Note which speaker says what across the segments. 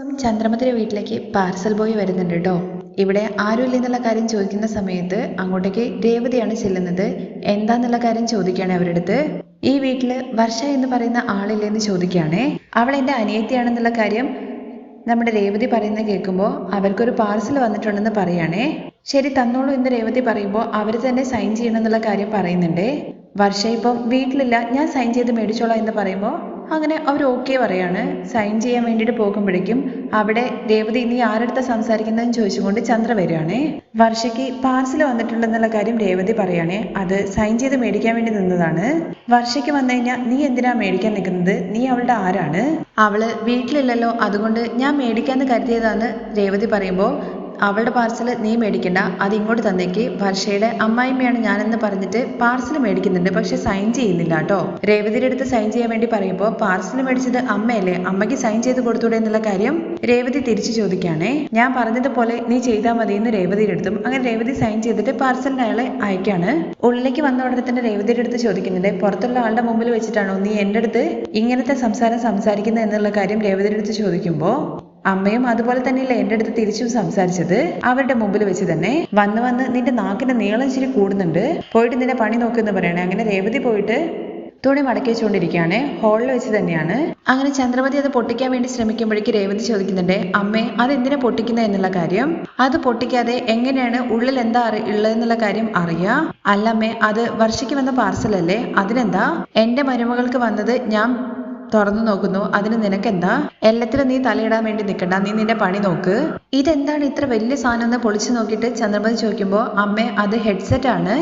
Speaker 1: ഇപ്പം ചന്ദ്രമതിയുടെ വീട്ടിലേക്ക് parcel boy വരുന്നുണ്ട് കേട്ടോ ഇവിടെ ആരുമില്ല എന്നുള്ള കാര്യം ചോദിക്കുന്ന സമയത്ത് അങ്ങോട്ടേക്ക് രേവതിയാണ് ചെല്ലുന്നത്. എന്താന്നുള്ള കാര്യം ചോദിക്കുകയാണ് അവരുടെ അടുത്ത് ഈ വീട്ടിൽ വർഷ എന്ന് പറയുന്ന ആളില്ലെന്ന് ചോദിക്കുകയാണേ. അവൾ എന്റെ അനിയത്തിയാണെന്നുള്ള കാര്യം നമ്മുടെ രേവതി പറയുന്നത് കേൾക്കുമ്പോൾ അവർക്കൊരു പാർസൽ വന്നിട്ടുണ്ടെന്ന് പറയാണേ. ശരി തന്നോളൂ എന്ന് രേവതി പറയുമ്പോൾ അവർ തന്നെ സൈൻ ചെയ്യണം എന്നുള്ള കാര്യം പറയുന്നുണ്ടേ. വർഷ ഇപ്പം വീട്ടിലില്ല ഞാൻ സൈൻ ചെയ്ത് മേടിച്ചോളാം എന്ന് പറയുമ്പോൾ അങ്ങനെ അവർ ഓക്കെ പറയാണ്. സൈൻ ചെയ്യാൻ വേണ്ടിയിട്ട് പോകുമ്പോഴേക്കും അവിടെ രേവതി നീ ആരടുത്ത സംസാരിക്കുന്നതെന്ന് ചോദിച്ചുകൊണ്ട് ചന്ദ്ര വരികയാണേ. വർഷയ്ക്ക് പാർസൽ വന്നിട്ടുണ്ടെന്നുള്ള കാര്യം രേവതി പറയുകയാണേ അത് സൈൻ ചെയ്ത് മേടിക്കാൻ വേണ്ടി നിന്നതാണ്. വർഷയ്ക്ക് വന്നു കഴിഞ്ഞാൽ നീ എന്തിനാ മേടിക്കാൻ നിൽക്കുന്നത്? നീ അവളുടെ ആരാണ്? അവൾ വീട്ടിലില്ലല്ലോ. അതുകൊണ്ട് ഞാൻ മേടിക്കാന്ന് കരുതിയതാന്ന് രേവതി പറയുമ്പോൾ അവളുടെ പാർസൽ നീ മേടിക്കണ്ട. അത് ഇങ്ങോട്ട് തന്നേക്ക്. വർഷയുടെ അമ്മായിമ്മയാണ് ഞാനെന്ന് പറഞ്ഞിട്ട് പാർസൽ മേടിക്കുന്നുണ്ട്. പക്ഷെ സൈൻ ചെയ്യുന്നില്ല കേട്ടോ. രേവതിയുടെ അടുത്ത് സൈൻ ചെയ്യാൻ വേണ്ടി പറയുമ്പോൾ പാർസൽ മേടിച്ചത് അമ്മയല്ലേ? അമ്മയ്ക്ക് സൈൻ ചെയ്ത് കൊടുത്തൂടെ എന്നുള്ള കാര്യം രേവതി തിരിച്ചു ചോദിക്കുകയാണേ. ഞാൻ പറഞ്ഞതുപോലെ നീ ചെയ്താൽ മതി എന്ന് രേവതിയുടെ അടുത്തും അങ്ങനെ രേവതി സൈൻ ചെയ്തിട്ട് പാർസലിന് അയാളെ അയക്കാണ് ഉള്ളിലേക്ക് വന്ന ഉടനെ തന്നെ രേവതിയുടെ അടുത്ത് ചോദിക്കുന്നുണ്ട്. പുറത്തുള്ള ആളുടെ മുമ്പിൽ വെച്ചിട്ടാണോ നീ എന്റെ അടുത്ത് ഇങ്ങനത്തെ സംസാരം സംസാരിക്കുന്നത് എന്നുള്ള കാര്യം രേവതിയുടെ അടുത്ത് ചോദിക്കുമ്പോൾ അമ്മയും അതുപോലെ തന്നെയല്ലേ എന്റെ അടുത്ത് തിരിച്ചും സംസാരിച്ചത്? അവരുടെ മുമ്പിൽ വെച്ച് തന്നെ വന്ന് വന്ന് നിന്റെ നാക്കിന്റെ നീളം ഇച്ചിരി കൂടുന്നുണ്ട്. പോയിട്ട് നിന്റെ പണി നോക്കുമെന്ന് പറയണേ. അങ്ങനെ രേവതി പോയിട്ട് തുണി മടക്കി വെച്ചുകൊണ്ടിരിക്കുകയാണ്. ഹോളിൽ വെച്ച് തന്നെയാണ്. അങ്ങനെ ചന്ദ്രമതി അത് പൊട്ടിക്കാൻ വേണ്ടി ശ്രമിക്കുമ്പോഴേക്ക് രേവതി ചോദിക്കുന്നുണ്ട് അമ്മേ അതെന്തിനാ പൊട്ടിക്കുന്നത് എന്നുള്ള കാര്യം? അത് പൊട്ടിക്കാതെ എങ്ങനെയാണ് ഉള്ളിൽ എന്താ അറി ഉള്ളതെന്നുള്ള കാര്യം അറിയാ? അല്ലമ്മേ അത് വർഷയ്ക്ക് വന്ന പാർസൽ അല്ലേ? അതിനെന്താ? എന്റെ മരുമകൾക്ക് വന്നത് ഞാൻ തുറന്നു നോക്കുന്നു. അതിന് നിനക്കെന്താ? എല്ലാത്തിലും നീ തലയിടാൻ വേണ്ടി നിൽക്കണ്ട. നീ നിന്റെ പണി നോക്ക്. ഇതെന്താണ് ഇത്ര വലിയ സാധനം എന്ന് പൊളിച്ചു നോക്കിയിട്ട് ചന്ദ്രമതി ചോദിക്കുമ്പോൾ അമ്മേ അത് ഹെഡ്സെറ്റ് ആണ്.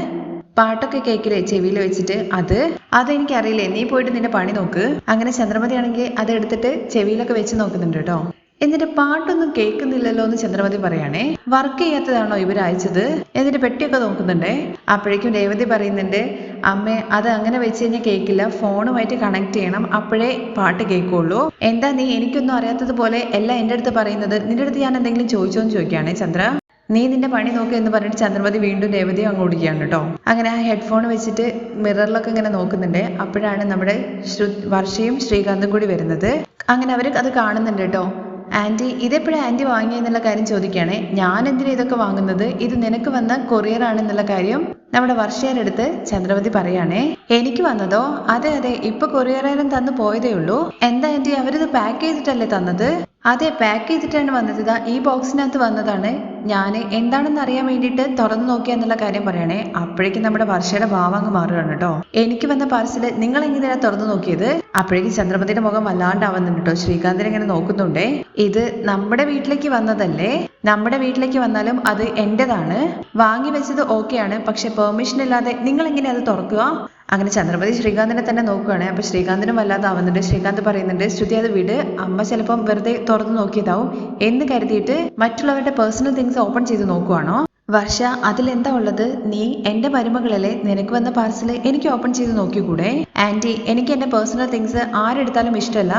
Speaker 1: പാട്ടൊക്കെ കേൾക്കില്ലേ ചെവിയിൽ വെച്ചിട്ട്. അത്? അതെനിക്കറിയില്ലേ നീ പോയിട്ട് നിന്റെ പണി നോക്ക്. അങ്ങനെ ചന്ദ്രമതി ആണെങ്കിൽ അത് എടുത്തിട്ട് ചെവിയിലൊക്കെ വെച്ച് നോക്കുന്നുണ്ട് കേട്ടോ. എന്നിട്ട് പാട്ടൊന്നും കേൾക്കുന്നില്ലല്ലോ എന്ന് ചന്ദ്രമതി പറയാണേ. വർക്ക് ചെയ്യാത്തതാണോ ഇവർ അയച്ചത്? എന്നിട്ട് പെട്ടിയൊക്കെ നോക്കുന്നുണ്ടേ. അപ്പോഴേക്കും രേവതി പറയുന്നുണ്ട് അമ്മേ അത് അങ്ങനെ വെച്ച് കഴിഞ്ഞാൽ കേൾക്കില്ല ഫോണുമായിട്ട് കണക്ട് ചെയ്യണം. അപ്പോഴേ പാട്ട് കേൾക്കുള്ളൂ എന്താ നീ എനിക്കൊന്നും അറിയാത്തതുപോലെ എല്ലാം എന്റെ അടുത്ത് പറയുന്നത്? നിന്റെ അടുത്ത് ഞാൻ എന്തെങ്കിലും ചോദിച്ചോ എന്ന് ചോദിക്കുകയാണേ ചന്ദ്ര. നീ നിന്റെ പണി നോക്ക് എന്ന് പറഞ്ഞിട്ട് ചന്ദ്രമതി വീണ്ടും രേവതി അങ്ങ് ഓടിക്കുകയാണ് കേട്ടോ. അങ്ങനെ ആ ഹെഡ്ഫോൺ വെച്ചിട്ട് മിററിലൊക്കെ ഇങ്ങനെ നോക്കുന്നുണ്ട്. അപ്പോഴാണ് നമ്മുടെ ശ്രു വർഷയും ശ്രീകാന്തും കൂടി വരുന്നത്. അങ്ങനെ അവർ അത് കാണുന്നുണ്ട് കേട്ടോ. ആന്റി ഇതെപ്പോഴും ആന്റി വാങ്ങിയെന്നുള്ള കാര്യം ചോദിക്കുകയാണേ. ഞാൻ എന്തിനാ ഇതൊക്കെ വാങ്ങുന്നത്? ഇത് നിനക്ക് വന്ന കൊറിയർ ആണെന്നുള്ള കാര്യം നമ്മുടെ വർഷയാരെടുത്ത് ചന്ദ്രവതി പറയാണേ. എനിക്ക് വന്നതോ? അതെ അതെ ഇപ്പൊ കൊറിയറുകാരൻ തന്നു പോയതേ ഉള്ളൂ. എന്താ ആന്റി അവരിത് പാക്ക് ചെയ്തിട്ടല്ലേ തന്നത്? അതെ പാക്ക് ചെയ്തിട്ടാണ് വന്നത്. ഇതാ ഈ ബോക്സിനകത്ത് വന്നതാണ്. ഞാൻ എന്താണെന്ന് അറിയാൻ വേണ്ടിയിട്ട് തുറന്നു നോക്കിയ എന്നുള്ള കാര്യം പറയണേ. അപ്പോഴേക്കും നമ്മുടെ വർഷയുടെ ഭാവം അങ്ങ് മാറുകയാണ് കേട്ടോ. എനിക്ക് വന്ന പാർസൽ നിങ്ങൾ എങ്ങനെയാണ് തുറന്നു നോക്കിയത്? അപ്പോഴേക്കും ചന്ദ്രമതിയുടെ മുഖം വല്ലാണ്ടാവുന്നുണ്ട് കേട്ടോ. ശ്രീകാന്തിനെ ഇങ്ങനെ നോക്കുന്നുണ്ടേ. ഇത് നമ്മുടെ വീട്ടിലേക്ക് വന്നതല്ലേ? നമ്മുടെ വീട്ടിലേക്ക് വന്നാലും അത് എന്റേതാണ്? വാങ്ങി വെച്ചത് ഓക്കെയാണ് പക്ഷെ പെർമിഷൻ ഇല്ലാതെ നിങ്ങൾ എങ്ങനെ അത് തുറക്കുക? അങ്ങനെ ചന്ദ്രമതി ശ്രീകാന്തിനെ തന്നെ നോക്കുകയാണ് അപ്പോൾ ശ്രീകാന്തിനും വല്ലാതെ ആവുന്നുണ്ട്. ശ്രീകാന്ത് പറയുന്നുണ്ട് ശ്രുതി അത് വിട്. അമ്മ ചിലപ്പം വെറുതെ തുറന്നു നോക്കിയതാവും. എന്ന് കരുതിയിട്ട് മറ്റുള്ളവരുടെ പേഴ്സണൽ തിങ്സ് ഓപ്പൺ ചെയ്ത് നോക്കുവാണോ? വർഷ അതിലെന്താ ഉള്ളത്? നീ എന്റെ മരുമകളല്ലേ? നിനക്ക് വന്ന പാർസൽ എനിക്ക് ഓപ്പൺ ചെയ്ത് നോക്കിക്കൂടെ? ആന്റി എനിക്ക് എന്റെ പേഴ്സണൽ തിങ്സ് ആരെടുത്താലും ഇഷ്ടമല്ല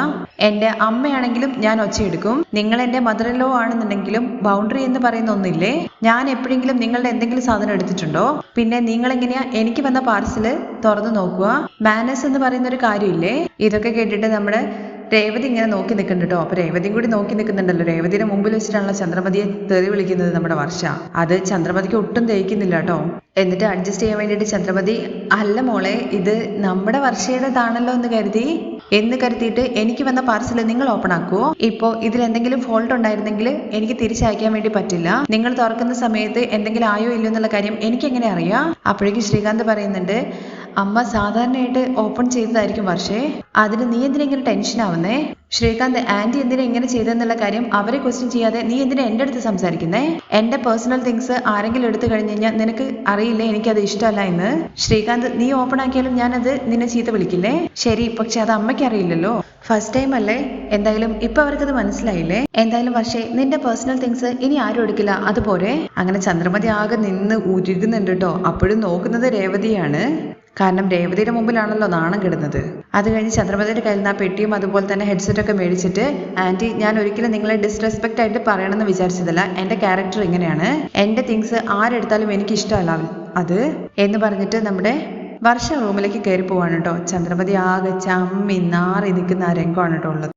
Speaker 1: എന്റെ അമ്മയാണെങ്കിലും ഞാൻ ഒച്ചയെടുക്കും. നിങ്ങൾ എന്റെ മദർ ലോ ആണെന്നുണ്ടെങ്കിലും ബൗണ്ടറി എന്ന് പറയുന്ന ഒന്നില്ലേ? ഞാൻ എപ്പോഴെങ്കിലും നിങ്ങളുടെ എന്തെങ്കിലും സാധനം എടുത്തിട്ടുണ്ടോ? പിന്നെ നിങ്ങൾ എങ്ങനെയാ എനിക്ക് വന്ന പാർസൽ തുറന്നു നോക്കുക? മാനസ് എന്ന് പറയുന്ന ഒരു കാര്യമില്ലേ? ഇതൊക്കെ കേട്ടിട്ട് നമ്മുടെ രേവതി ഇങ്ങനെ നോക്കി നിൽക്കുന്നുണ്ട് കേട്ടോ. അപ്പൊ രേവതിയും കൂടി നോക്കി നിൽക്കുന്നുണ്ടല്ലോ. രേവതിയുടെ മുമ്പിൽ വെച്ചിട്ടാണല്ലോ ചന്ദ്രമതിയെ തെറി വിളിക്കുന്നത് നമ്മുടെ വർഷ. അത് ചന്ദ്രമതിക്ക് ഒട്ടും തേക്കുന്നില്ല കേട്ടോ. എന്നിട്ട് അഡ്ജസ്റ്റ് ചെയ്യാൻ വേണ്ടിയിട്ട് ചന്ദ്രമതി അല്ല മോളെ ഇത് നമ്മുടെ വർഷയുടേതാണല്ലോ എന്ന് കരുതി. എന്ന് കരുതിയിട്ട് എനിക്ക് വന്ന പാർസൽ നിങ്ങൾ ഓപ്പൺ ആക്കുവോ? ഇപ്പോ ഇതിൽ എന്തെങ്കിലും ഫോൾട്ട് ഉണ്ടായിരുന്നെങ്കിൽ എനിക്ക് തിരിച്ചയക്കാൻ വേണ്ടി പറ്റില്ല. നിങ്ങൾ തുറക്കുന്ന സമയത്ത് എന്തെങ്കിലും ആയോ ഇല്ലയോ എന്നുള്ള കാര്യം എനിക്ക് എങ്ങനെ അറിയാം? അപ്പോഴേക്കും ശ്രീകാന്ത് പറയുന്നുണ്ട് അമ്മ സാധാരണയായിട്ട് ഓപ്പൺ ചെയ്തതായിരിക്കും പക്ഷേ അതിന് നീ എന്തിനാ ഇങ്ങനെ ടെൻഷൻ ആവുന്നേ? ശ്രീകാന്ത് ആന്റി എന്തിനാ ഇങ്ങനെ ചെയ്തെന്നുള്ള കാര്യം അവരെ ക്വസ്റ്റ്യൻ ചെയ്യാതെ നീ എന്തിനാ എന്റെ അടുത്ത് സംസാരിക്കുന്നേ? എന്റെ പേഴ്സണൽ തിങ്സ് ആരെങ്കിലും എടുത്തു കഴിഞ്ഞു കഴിഞ്ഞാൽ നിനക്ക് അറിയില്ലേ എനിക്കത് ഇഷ്ടമല്ല എന്ന്? ശ്രീകാന്ത് നീ ഓപ്പൺ ആക്കിയാലും ഞാൻ അത് നിന്നെ ചീത്ത വിളിക്കില്ലേ? ശരി പക്ഷെ അത് അമ്മയ്ക്ക് അറിയില്ലല്ലോ. ഫസ്റ്റ് ടൈം അല്ലേ? എന്തായാലും ഇപ്പൊ അവർക്കത് മനസ്സിലായില്ലേ? എന്തായാലും പക്ഷേ നിന്റെ പേഴ്സണൽ തിങ്സ് ഇനി ആരും എടുക്കില്ല. അതുപോലെ? അങ്ങനെ ചന്ദ്രമതി ആകെ നിന്ന് ഉരുകുന്നുണ്ട് കേട്ടോ അപ്പോഴും നോക്കുന്നത് രേവതിയാണ്. കാരണം രേവതിയുടെ മുമ്പിലാണല്ലോ നാണം കിടുന്നത്. അത് കഴിഞ്ഞ് ചന്ദ്രമതിയുടെ കയ്യിൽ നിന്ന് ആ പെട്ടിയും അതുപോലെ തന്നെ ഹെഡ്സെറ്റ് ഒക്കെ മേടിച്ചിട്ട് ആന്റി ഞാൻ ഒരിക്കലും നിങ്ങളെ ഡിസ്റെസ്പെക്ട് ആയിട്ട് പറയണമെന്ന് വിചാരിച്ചതല്ല. എന്റെ ക്യാരക്ടർ ഇങ്ങനെയാണ്. എന്റെ തിങ്സ് ആരെടുത്താലും എനിക്ക് ഇഷ്ടമല്ല അത്? എന്ന് പറഞ്ഞിട്ട് നമ്മുടെ വർഷ റൂമിലേക്ക് കയറി പോവാണ് കേട്ടോ. ചന്ദ്രമതി ആകെ ചമ്മി നാറി നിൽക്കുന്ന ആ രംഗമാണ് കേട്ടോ ഉള്ളത്.